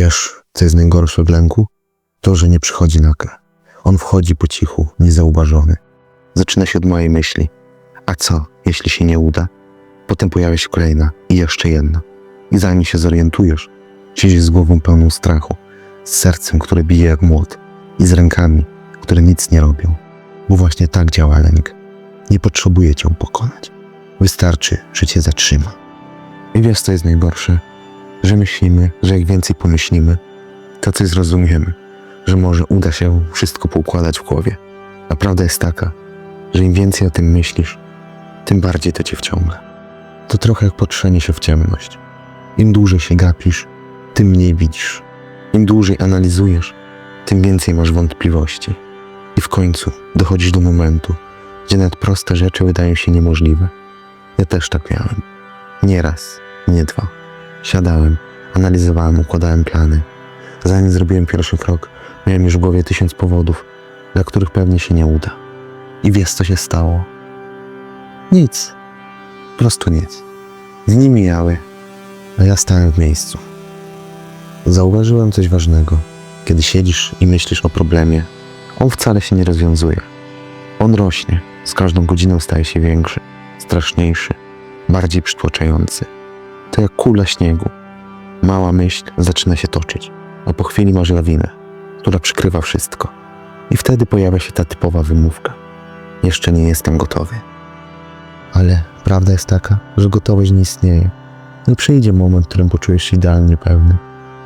Wiesz, co jest najgorsze w lęku? To, że nie przychodzi nagle. On wchodzi po cichu, niezauważony. Zaczyna się od mojej myśli. A co, jeśli się nie uda? Potem pojawia się kolejna i jeszcze jedna. I zanim się zorientujesz, siedzisz z głową pełną strachu, z sercem, które bije jak młot i z rękami, które nic nie robią. Bo właśnie tak działa lęk. Nie potrzebuje cię pokonać. Wystarczy, że cię zatrzyma. I wiesz, co jest najgorsze? Że myślimy, że jak więcej pomyślimy, to coś zrozumiemy, że może uda się wszystko poukładać w głowie. A prawda jest taka, że im więcej o tym myślisz, tym bardziej to cię wciąga. To trochę jak patrzenie się w ciemność. Im dłużej się gapisz, tym mniej widzisz. Im dłużej analizujesz, tym więcej masz wątpliwości. I w końcu dochodzisz do momentu, gdzie nawet proste rzeczy wydają się niemożliwe. Ja też tak miałem. Nie raz, nie dwa. Siadałem, analizowałem, układałem plany. Zanim zrobiłem pierwszy krok, miałem już w głowie tysiąc powodów, dla których pewnie się nie uda. I wiesz, co się stało? Nic. Po prostu nic. Dni mijały, a ja stałem w miejscu. Zauważyłem coś ważnego. Kiedy siedzisz i myślisz o problemie, on wcale się nie rozwiązuje. On rośnie, z każdą godziną staje się większy, straszniejszy, bardziej przytłaczający. To jak kula śniegu. Mała myśl zaczyna się toczyć, a po chwili masz lawinę, która przykrywa wszystko. I wtedy pojawia się ta typowa wymówka. Jeszcze nie jestem gotowy. Ale prawda jest taka, że gotowość nie istnieje. Nie przyjdzie moment, w którym poczujesz się idealnie pewny.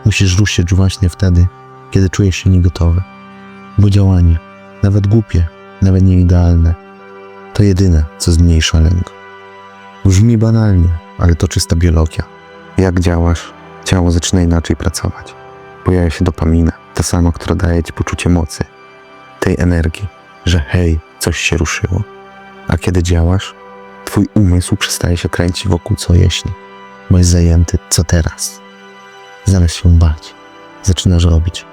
Musisz ruszyć właśnie wtedy, kiedy czujesz się niegotowy. Bo działanie, nawet głupie, nawet nieidealne, to jedyne, co zmniejsza lęk. Brzmi banalnie, ale to czysta biologia. Jak działasz, ciało zaczyna inaczej pracować. Pojawia się dopamina, ta sama, która daje ci poczucie mocy, tej energii, że hej, coś się ruszyło. A kiedy działasz, twój umysł przestaje się kręcić wokół co jeśli. Bo jest zajęty, co teraz. Zamiast się bać, zaczynasz robić.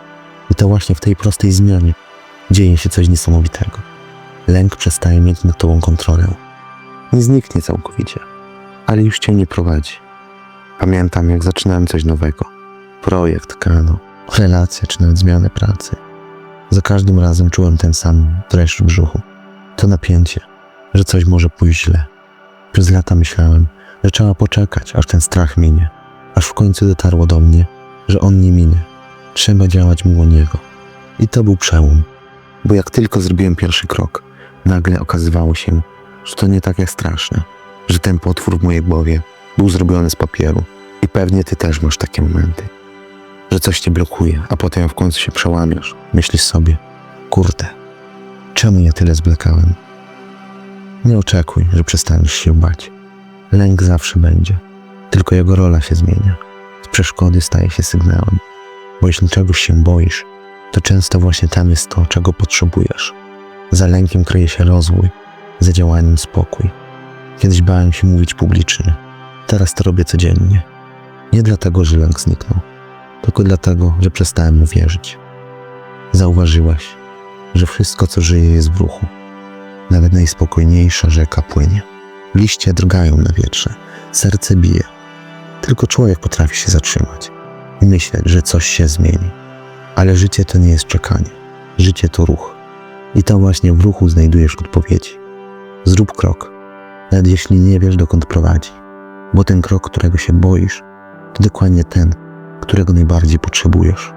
I to właśnie w tej prostej zmianie dzieje się coś niesamowitego. Lęk przestaje mieć nad tobą kontrolę. Nie zniknie całkowicie, ale już cię nie prowadzi. Pamiętam, jak zaczynałem coś nowego. Projekt, kano, relacje czy nawet zmianę pracy. Za każdym razem czułem ten sam dreszcz w brzuchu. To napięcie, że coś może pójść źle. Przez lata myślałem, że trzeba poczekać, aż ten strach minie. Aż w końcu dotarło do mnie, że on nie minie. Trzeba działać mimo niego. I to był przełom. Bo jak tylko zrobiłem pierwszy krok, nagle okazywało się, że to nie tak jak straszne, że ten potwór w mojej głowie był zrobiony z papieru i pewnie ty też masz takie momenty, że coś cię blokuje, a potem w końcu się przełamiesz. Myślisz sobie, kurde, czemu ja tyle zblekałem? Nie oczekuj, że przestaniesz się bać. Lęk zawsze będzie, tylko jego rola się zmienia. Z przeszkody staje się sygnałem, bo jeśli czegoś się boisz, to często właśnie tam jest to, czego potrzebujesz. Za lękiem kryje się rozwój, za działaniem spokój. Kiedyś bałem się mówić publicznie, teraz to robię codziennie. Nie dlatego, że lęk zniknął, tylko dlatego, że przestałem mu wierzyć. Zauważyłeś, że wszystko, co żyje, jest w ruchu. Nawet najspokojniejsza rzeka płynie. Liście drgają na wietrze, serce bije. Tylko człowiek potrafi się zatrzymać i myśleć, że coś się zmieni. Ale życie to nie jest czekanie. Życie to ruch. I to właśnie w ruchu znajdujesz odpowiedzi. Zrób krok, nawet jeśli nie wiesz, dokąd prowadzi. Bo ten krok, którego się boisz, to dokładnie ten, którego najbardziej potrzebujesz.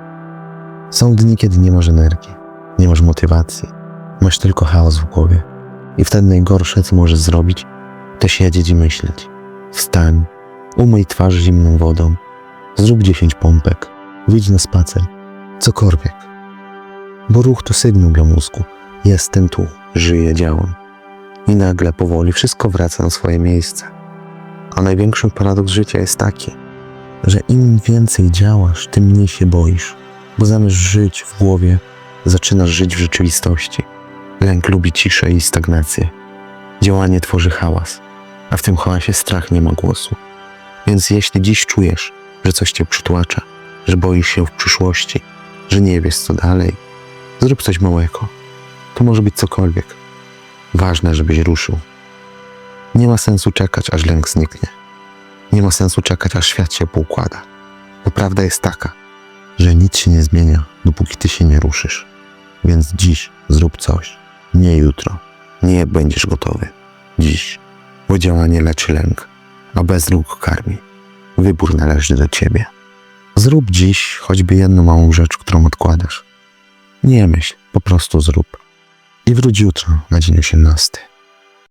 Są dni, kiedy nie masz energii, nie masz motywacji, masz tylko chaos w głowie. I wtedy najgorsze, co możesz zrobić, to siedzieć i myśleć. Wstań, umyj twarz zimną wodą, zrób 10 pompek, wyjdź na spacer, cokolwiek. Bo ruch to sygnał dla mózgu. Jestem tu, żyję, działam. I nagle powoli wszystko wraca na swoje miejsce. A największym paradoks życia jest taki, że im więcej działasz, tym mniej się boisz. Bo zamiast żyć w głowie, zaczynasz żyć w rzeczywistości. Lęk lubi ciszę i stagnację. Działanie tworzy hałas, a w tym hałasie strach nie ma głosu. Więc jeśli dziś czujesz, że coś cię przytłacza, że boisz się w przyszłości, że nie wiesz co dalej, zrób coś małego. To może być cokolwiek. Ważne, żebyś ruszył. Nie ma sensu czekać, aż lęk zniknie. Nie ma sensu czekać, aż świat się poukłada. Bo prawda jest taka, że nic się nie zmienia, dopóki ty się nie ruszysz. Więc dziś zrób coś, nie jutro. Nie będziesz gotowy. Dziś. Bo działanie leczy lęk, a bezruch karmi. Wybór należy do ciebie. Zrób dziś choćby jedną małą rzecz, którą odkładasz. Nie myśl, po prostu zrób. I wróć jutro na dzień 18.